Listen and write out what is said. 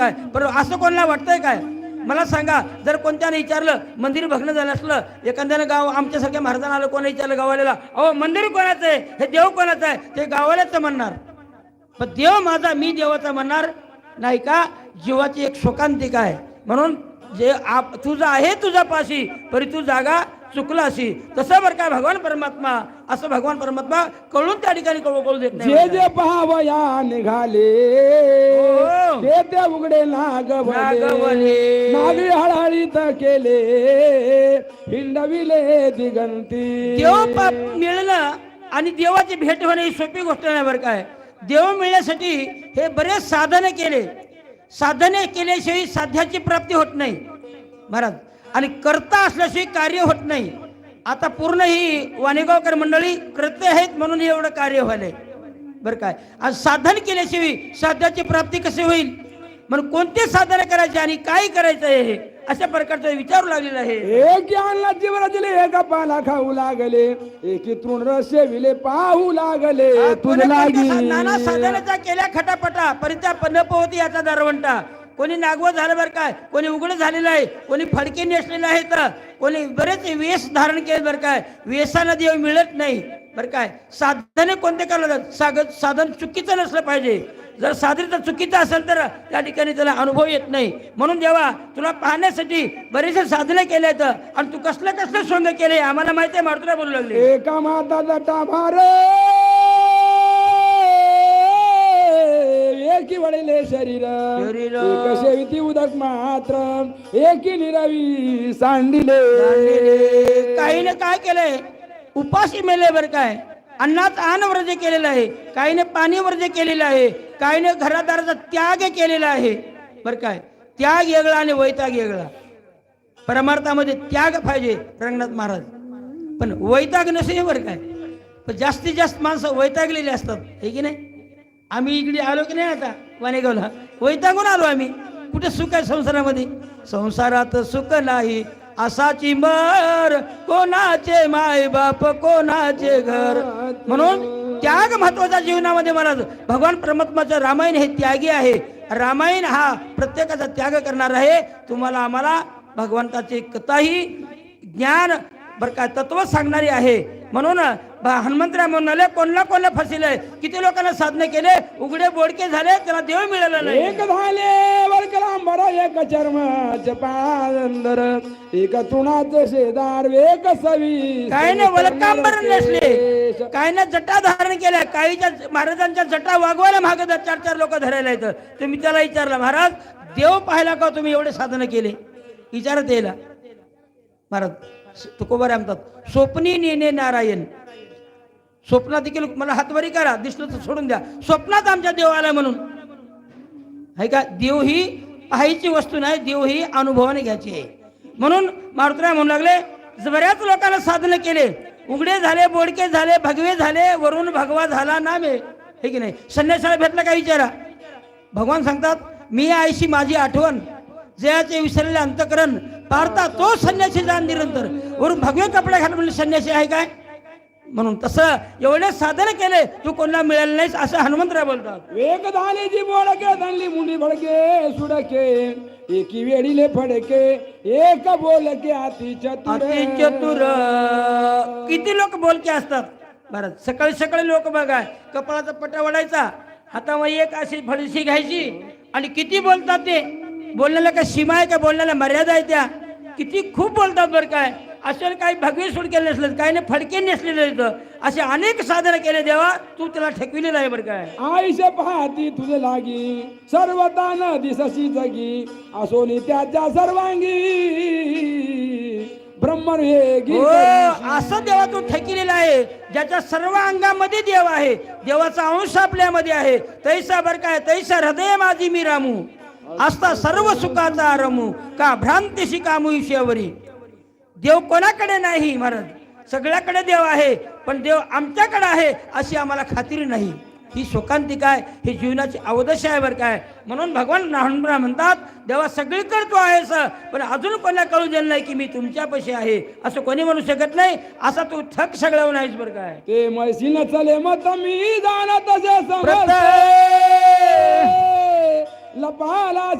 काय? पण असं कोणाला वाटतंय काय? मला सांगा जर कोणत्याने विचारलं मंदिर भग्न झालं असलं एखाद्यानं गाव आमच्यासारख्या महाराजांना आलं कोणी विचारलं गावाला अहो मंदिर कोणाचं आहे? हे देव कोणाचं आहे? ते गावालाच म्हणणार. पण देव माझा मी देवाचा म्हणणार नाही का? जीवाची एक शोकांतिका आहे. म्हणून जे आप तुझा आहे तुझा पाशी परी तू जागा चुकला अशी. तसं बरं काय भगवान परमात्मा? असं भगवान परमात्मा कळून त्या ठिकाणी कळू कळू देत जे जे पहावया निघाले. हो. ते ते उघडे नागवले नागवले. नागी हळहळीत केले. हिंडविले दिगंती. देव पाप मिळणं आणि देवाची भेट होणे ही सोपी गोष्ट नाही बरं काय देव मिळण्यासाठी हे बरेच साधने केले. साधने केल्याशिवाय साध्याची प्राप्ती होत नाही. महाराज आणि करता असल्याशिवाय कार्य होत नाही. आता पूर्ण ही वाणेगावकर मंडळी कृत्य आहेत म्हणून हे एवढं कार्य व्हायलंय बरं काय. आज साधन केल्याशिवाय साध्याची प्राप्ती कशी होईल? म्हणून कोणते साधन करायचे आणि काय करायचं आहे हे? अशा प्रकारचं विचारू लागलेलं आहे. एक अन्ना जीवन दिले एका पाला खाऊ लागले. एकी तृण सेविले पाहू लागले. तुझ लागी. नाना साधनाचा केल्या खटापटा परित्या न पोहती याचा दरवंटा. कोणी नागवत झालं बरं काय? कोणी उघडं झालेलं आहे. कोणी फडके आहे तर कोणी बरेच वेश धारण केले बरं काय? वेशाला देव मिळत नाही. बरं काय? साधने कोणते करायला साग साधन चुकीचं नसलं पाहिजे. जर साधन चुकीचं असेल तर त्या ठिकाणी त्याला अनुभव येत नाही. म्हणून देवा तुला पाहण्यासाठी बरेचसे साधने केले आहेत आणि तू कसलं कसलं सोंग केले आम्हाला माहिती आहे मारुतीला बोलू लागले. एका माता एकी वडिले शरीर शरीर. उदक मात्र एकी निरावी सांडिले काहीने काय केलंय उपाशी मेले बरं काय अन्नात अन्न वर्ज केलेलं आहे काहीने पाणी वर्ज केलेलं आहे काहीने घरादाराचा त्याग केलेला आहे बरं काय त्याग वेगळा आणि वैताग वेगळा परमार्थामध्ये त्याग पाहिजे रंगनाथ महाराज पण वैताग नसेल बरं काय पण जास्तीत जास्त माणसं वैतागलेली असतात हे की नाही आम्ही इकडे आलो की नाही आता? वाणेगावला. वैतागून आलो आम्ही. कुठे सुख आहे संसारामध्ये? संसारात सुख नाही. असाची मर कोणाचे माय बाप कोणाचे घर? म्हणून त्याग महत्त्वाचा जीवनामध्ये मला भगवान परमात्माचं रामायण हे त्यागी आहे. रामायण हा प्रत्येकाचा त्याग करणार आहे. तुम्हाला आम्हाला भगवंताची कथाही ज्ञान बरं का तत्व सांगणारी आहे. म्हणून हनुमंतराय म्हणाले कोणला कोणला फसिले किती लोकांना साधने केले? उघडे बोडके झाले त्याला देव मिळाला नाही. एक झाले वरकलांबर एक चर्माच पांदर एक तृणाच शेदार एक सवी काही नाही वलकांबर नसले काही ना जटा धारण केल्या. काहीच्या महाराजांच्या जटा वागवायला मागत चार चार लोक धरायला येतं. तुम्ही त्याला विचारला महाराज देव पाहायला का तुम्ही एवढे साधनं केले? विचारत येईल महाराज तुकोबारे म्हणतात स्वप्नी नेने नारायण स्वप्नात देखील मला हातवारी करा दिसलं तर सोडून द्या. स्वप्नात आमच्या देव आला म्हणून. आहे का? देव ही पाहायची वस्तू नाही देव ही अनुभवाने घ्यायची आहे. म्हणून मारुतराय म्हणू लागले बऱ्याच लोकांना साधन केले. उघडे झाले बोडके झाले भगवे झाले वरून भगवा झाला नामे हे की नाही? संन्यासाला भेटला काय विचारा? भगवान सांगतात मी आईशी माझी आठवण जयाचे विसरलेले अंतकरण पारता तो संन्यासी जाण निरंतर. वरून भगवे कपडे घालून म्हणजे संन्यासी आहे काय? म्हणून तसं एवढे साधन केले तू कोणाला मिळालं नाहीस असं हनुमंतराय बोलतात. एक झाले जी बोडके धनली मुंडी भडके सुडके. एकी वेडीले फडके एक बोलके अति चतुर. अति चतुर. किती लोक बोलके असतात? बरं सकाळी सकाळी लोक बघा कपाळाचा पट्टा वडायचा हातामध्ये एक अशी फळशी घ्यायची आणि किती बोलतात ते? बोलण्याला काय सीमा आहे का? बोलण्याला मर्यादा आहे त्या? किती खूप बोलतात बरं काय? असे काही भगवे सूड केले नसले काही नाही फडके नेसलेले असे अनेक साधनं केले देवा तू त्याला ठेकविलेलं आहे बरं काय आयुष्य पाहती तुझे लागी सर्वता न दिसशी जगी असोनी त्याच्या सर्वांगी. ब्रह्मण वेगी हो असं देवा तू ठेकिलेला आहे. ज्याच्या सर्व अंगामध्ये देव आहे देवाचा अंश आपल्यामध्ये आहे. तैसा बर काय तैसा हृदय माझी मी रामू. असता सर्व सुखाचा आरमू का भ्रांतीशी कामू ईश्वरी देव कोणाकडे नाही महाराज? सगळ्याकडे देव आहे पण देव आमच्याकडे आहे अशी आम्हाला खात्री नाही. ही शोकांतिका आहे ही जीवनाची अवदशा आहे बरं काय? म्हणून भगवान हनुमान म्हणतात देवा सगळीकडे तू आहेस पण अजून कोणा कळू दिलं नाही की मी तुमच्यापाशी आहे. असं कोणी म्हणू शकत नाही. असा तू ठक सगळं नाहीस बरं काय? ते मैसीन चले मत मी जाणत लपाला